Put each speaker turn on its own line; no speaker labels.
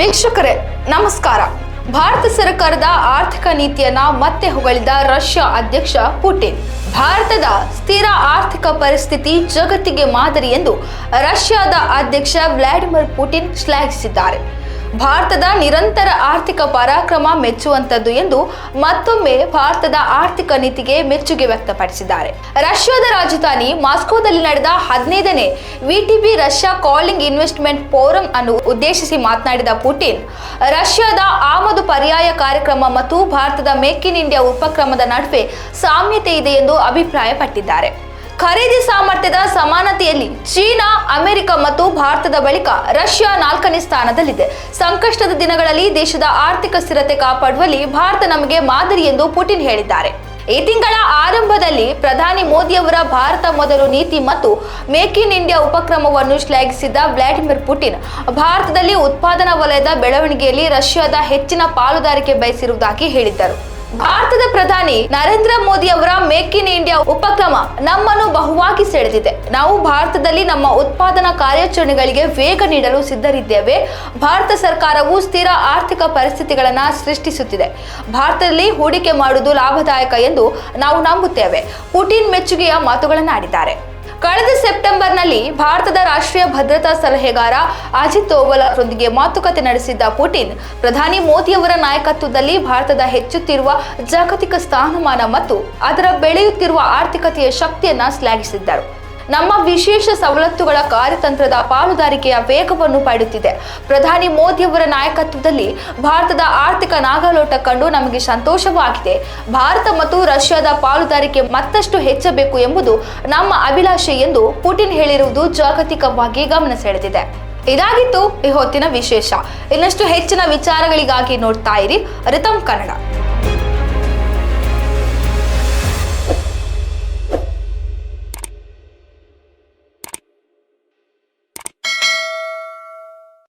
ವೀಕ್ಷಕರೇ, ನಮಸ್ಕಾರ. ಭಾರತ ಸರ್ಕಾರದ ಆರ್ಥಿಕ ನೀತಿಯನ್ನ ಮತ್ತೆ ಹೊಗಳಿದ ರಷ್ಯಾ ಅಧ್ಯಕ್ಷ ಪುಟಿನ್. ಭಾರತದ ಸ್ಥಿರ ಆರ್ಥಿಕ ಪರಿಸ್ಥಿತಿ ಜಗತ್ತಿಗೆ ಮಾದರಿ ಎಂದು ರಷ್ಯಾದ ಅಧ್ಯಕ್ಷ ವ್ಲಾಡಿಮಿರ್ ಪುಟಿನ್ ಶ್ಲಾಘಿಸಿದ್ದಾರೆ. ಭಾರತದ ನಿರಂತರ ಆರ್ಥಿಕ ಪರಾಕ್ರಮ ಮೆಚ್ಚುವಂತದ್ದು ಎಂದು ಮತ್ತೊಮ್ಮೆ ಭಾರತದ ಆರ್ಥಿಕ ನೀತಿಗೆ ಮೆಚ್ಚುಗೆ ವ್ಯಕ್ತಪಡಿಸಿದ್ದಾರೆ. ರಷ್ಯಾದ ರಾಜಧಾನಿ ಮಾಸ್ಕೋದಲ್ಲಿ ನಡೆದ ಹದಿನೈದನೇ VTB Russia calling investment forum ಅನ್ನು ಉದ್ದೇಶಿಸಿ ಮಾತನಾಡಿದ ಪುಟಿನ್, ರಷ್ಯಾದ ಆಮದು ಪರ್ಯಾಯ ಕಾರ್ಯಕ್ರಮ ಮತ್ತು ಭಾರತದ ಮೇಕ್ ಇನ್ ಇಂಡಿಯಾ ಉಪಕ್ರಮದ ನಡುವೆ ಸಾಮ್ಯತೆ ಇದೆ ಎಂದು ಅಭಿಪ್ರಾಯಪಟ್ಟಿದ್ದಾರೆ. ಖರೀದಿ ಸಾಮರ್ಥ್ಯದ ಸಮಾನತೆಯಲ್ಲಿ ಚೀನಾ, ಅಮೆರಿಕ ಮತ್ತು ಭಾರತದ ಬಳಿಕ ರಷ್ಯಾ ನಾಲ್ಕನೇ ಸ್ಥಾನದಲ್ಲಿದೆ. ಸಂಕಷ್ಟದ ದಿನಗಳಲ್ಲಿ ದೇಶದ ಆರ್ಥಿಕ ಸ್ಥಿರತೆ ಕಾಪಾಡುವಲ್ಲಿ ಭಾರತ ನಮಗೆ ಮಾದರಿ ಎಂದು ಪುಟಿನ್ ಹೇಳಿದ್ದಾರೆ. ಈ ತಿಂಗಳ ಆರಂಭದಲ್ಲಿ ಪ್ರಧಾನಿ ಮೋದಿಯವರ ಭಾರತ ಮೊದಲು ನೀತಿ ಮತ್ತು ಮೇಕ್ ಇನ್ ಇಂಡಿಯಾ ಉಪಕ್ರಮವನ್ನು ಶ್ಲಾಘಿಸಿದ ವ್ಲಾಡಿಮಿರ್ ಪುಟಿನ್, ಭಾರತದಲ್ಲಿ ಉತ್ಪಾದನಾ ವಲಯದ ಬೆಳವಣಿಗೆಯಲ್ಲಿ ರಷ್ಯಾದ ಹೆಚ್ಚಿನ ಪಾಲುದಾರಿಕೆ ಬಯಸಿರುವುದಾಗಿ ಹೇಳಿದ್ದರು. ಭಾರತದ ಪ್ರಧಾನಿ ನರೇಂದ್ರ ಮೋದಿ ಅವರ ಮೇಕ್ ಇನ್ ಇಂಡಿಯಾ ಉಪಕ್ರಮ ನಮ್ಮನ್ನು ಬಹುವಾಗಿ ಸೆಳೆದಿದೆ. ನಾವು ಭಾರತದಲ್ಲಿ ನಮ್ಮ ಉತ್ಪಾದನಾ ಕಾರ್ಯಾಚರಣೆಗಳಿಗೆ ವೇಗ ನೀಡಲು ಸಿದ್ಧರಿದ್ದೇವೆ. ಭಾರತ ಸರ್ಕಾರವು ಸ್ಥಿರ ಆರ್ಥಿಕ ಪರಿಸ್ಥಿತಿಗಳನ್ನು ಸೃಷ್ಟಿಸುತ್ತಿದೆ. ಭಾರತದಲ್ಲಿ ಹೂಡಿಕೆ ಮಾಡುವುದು ಲಾಭದಾಯಕ ಎಂದು ನಾವು ನಂಬುತ್ತೇವೆ. ಪುಟಿನ್ ಮೆಚ್ಚುಗೆಯ ಮಾತುಗಳನ್ನಾಡಿದ್ದಾರೆ. ಕಳೆದ ಸೆಪ್ಟೆಂಬರ್ನಲ್ಲಿ ಭಾರತದ ರಾಷ್ಟ್ರೀಯ ಭದ್ರತಾ ಸಲಹೆಗಾರ ಅಜಿತ್ ದೋವಲ್ ಅವರೊಂದಿಗೆ ಮಾತುಕತೆ ನಡೆಸಿದ್ದ ಪುಟಿನ್, ಪ್ರಧಾನಿ ಮೋದಿಯವರ ನಾಯಕತ್ವದಲ್ಲಿ ಭಾರತದ ಹೆಚ್ಚುತ್ತಿರುವ ಜಾಗತಿಕ ಸ್ಥಾನಮಾನ ಮತ್ತು ಅದರ ಬೆಳೆಯುತ್ತಿರುವ ಆರ್ಥಿಕತೆಯ ಶಕ್ತಿಯನ್ನ ಶ್ಲಾಘಿಸಿದ್ದರು. ನಮ್ಮ ವಿಶೇಷ ಸವಲತ್ತುಗಳ ಕಾರ್ಯತಂತ್ರದ ಪಾಲುದಾರಿಕೆಯ ವೇಗವನ್ನು ಪಡೆಯುತ್ತಿದೆ. ಪ್ರಧಾನಿ ಮೋದಿಯವರ ನಾಯಕತ್ವದಲ್ಲಿ ಭಾರತದ ಆರ್ಥಿಕ ನಾಗಲೋಟ ಕಂಡು ನಮಗೆ ಸಂತೋಷವಾಗಿದೆ. ಭಾರತ ಮತ್ತು ರಷ್ಯಾದ ಪಾಲುದಾರಿಕೆ ಮತ್ತಷ್ಟು ಹೆಚ್ಚಬೇಕು ಎಂಬುದು ನಮ್ಮ ಅಭಿಲಾಷೆ ಎಂದು ಪುಟಿನ್ ಹೇಳಿರುವುದು ಜಾಗತಿಕವಾಗಿ ಗಮನ ಸೆಳೆದಿದೆ. ಇದಾಗಿತ್ತು ಈ ಹೊತ್ತಿನ ವಿಶೇಷ. ಇನ್ನಷ್ಟು ಹೆಚ್ಚಿನ ವಿಚಾರಗಳಿಗಾಗಿ ನೋಡ್ತಾ ಇರಿ ರಿತಮ್ ಕನ್ನಡ.